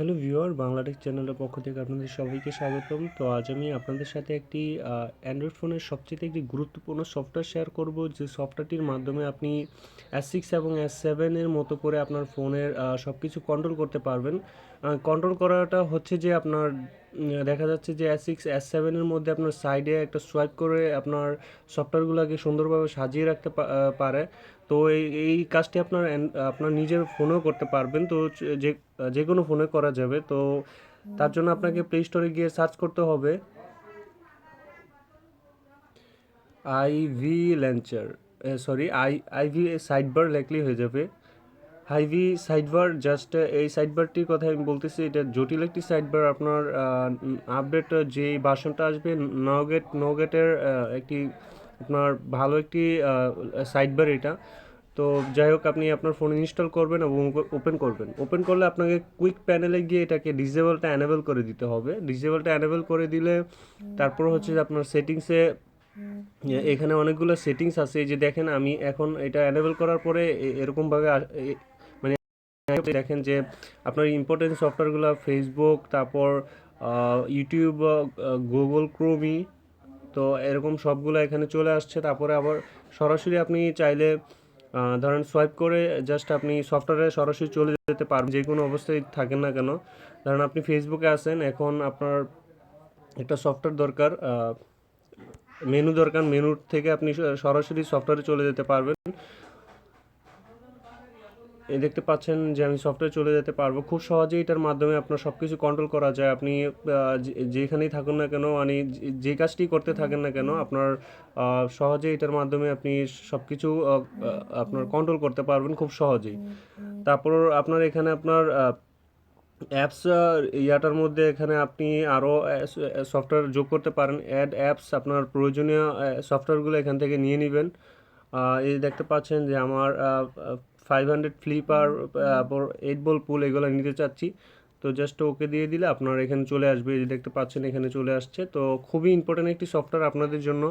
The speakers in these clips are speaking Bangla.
হ্যালো ভিউয়ার বাংলাটেক চ্যানেলের পক্ষ থেকে আপনাদের সবাইকে স্বাগতম। তো আজ আমি আপনাদের সাথে একটি অ্যান্ড্রয়েড ফোনের সবচেয়ে একটি গুরুত্বপূর্ণ সফটওয়্যার শেয়ার করব, যে সফটওয়্যারটির মাধ্যমে আপনি এস সিক্স এবং এস সেভেনের মতো করে আপনার ফোনের সব কিছু কন্ট্রোল করতে পারবেন। কন্ট্রোল করাটা হচ্ছে যে আপনার দেখা যাচ্ছে যে এস সিক্স এস সেভেনের মধ্যে আপনার সাইডে একটা সোয়াইপ করে আপনার সফটওয়্যারগুলোকে সুন্দরভাবে সাজিয়ে রাখতে পারে। তো এই এই কাজটি আপনার আপনার নিজের ফোনেও করতে পারবেন। তো যে যে কোনো ফোনে করা যাবে। তো তার জন্য আপনাকে প্লে স্টোরে গিয়ে সার্চ করতে হবে। IV launcher sorry I IV sidebar লেখলেই হয়ে যাবে। হাইভি সাইডবার জাস্ট এই সাইডবারটির কথা আমি বলতেছি এটা জটিল একটি সাইডবার। আপনার আপডেট যে ভার্সনটা আসবে নগেট নগেটের একটি আপনার ভালো একটি সাইডবার এটা। তো যাই হোক আপনি আপনার ফোন ইনস্টল করবেন এবং ওপেন করবেন। ওপেন করলে আপনাকে কুইক প্যানেলে গিয়ে এটাকে ডিসেবলটা অ্যানেবল করে দিতে হবে। ডিসেবলটা অ্যানেবল করে দিলে তারপর হচ্ছে যে আপনার সেটিংসে এখানে অনেকগুলো সেটিংস আছে। এই যে দেখেন আমি এখন এটা অ্যানেবল করার পরে এরকমভাবে আ- এ- মানে দেখেন যে আপনার ইম্পর্টেন্ট সফটওয়্যারগুলো ফেসবুক তারপর ইউটিউব গুগল ক্রোমি তো এরকম সবগুলো এখানে চলে আসছে। তারপরে আবার সরাসরি আপনি চাইলে ধরেন সোয়াইপ করে জাস্ট আপনি সফটওয়্যারে সরাসরি চলে যেতে পারবেন যে কোনো অবস্থায় থাকেন না কেন। ধরেন আপনি ফেসবুকে আছেন, এখন আপনার একটা সফটওয়্যার দরকার মেনু দরকার মেনুর থেকে আপনি সরাসরি সফটওয়্যারে চলে যেতে পারবেন। দেখতে পাচ্ছেন যে আমি সফটওয়্যার চলে যেতে পারব। খুব সহজেই এটার মাধ্যমে আপনার সব কিছু কন্ট্রোল করা যায়। আপনি যেখানেই থাকুন না কেন মানে যে- কাজটি করতে থাকেন না কেন আপনার আহ, সহজেই এটার মাধ্যমে আপনি সব কিছু আপনার কন্ট্রোল করতে পারবেন খুব সহজেই। তারপর আপনার এখানে আপনার অ্যাপস ইয়াটার মধ্যে এখানে আপনি আরও সফটওয়্যার যোগ করতে পারেন। অ্যাড অ্যাপস আপনার প্রয়োজনীয় সফটওয়্যারগুলো এখান থেকে নিয়ে নেবেন। এই দেখতে পাচ্ছেন যে আমার ফাইভ হান্ড্রেড ফ্লিপার তারপর এইট বল পুল এগুলো নিতে চাচ্ছি। তো জাস্ট ওকে দিয়ে দিলে আপনার এখানে চলে আসবে এই যে দেখতে পাচ্ছেন এখানে চলে আসছে। তো খুবই ইম্পর্টেন্ট একটি সফটওয়্যার আপনাদের জন্য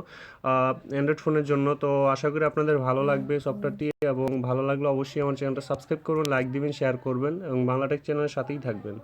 অ্যান্ড্রয়েড ফোনের জন্য। তো আশা করি আপনাদের ভালো লাগবে সফটওয়্যারটি এবং ভালো লাগলে অবশ্যই আমার চ্যানেলটা সাবস্ক্রাইব করবেন লাইক দিবেন শেয়ার করবেন এবং বাংলাটেক চ্যানেলের সাথেই থাকবেন।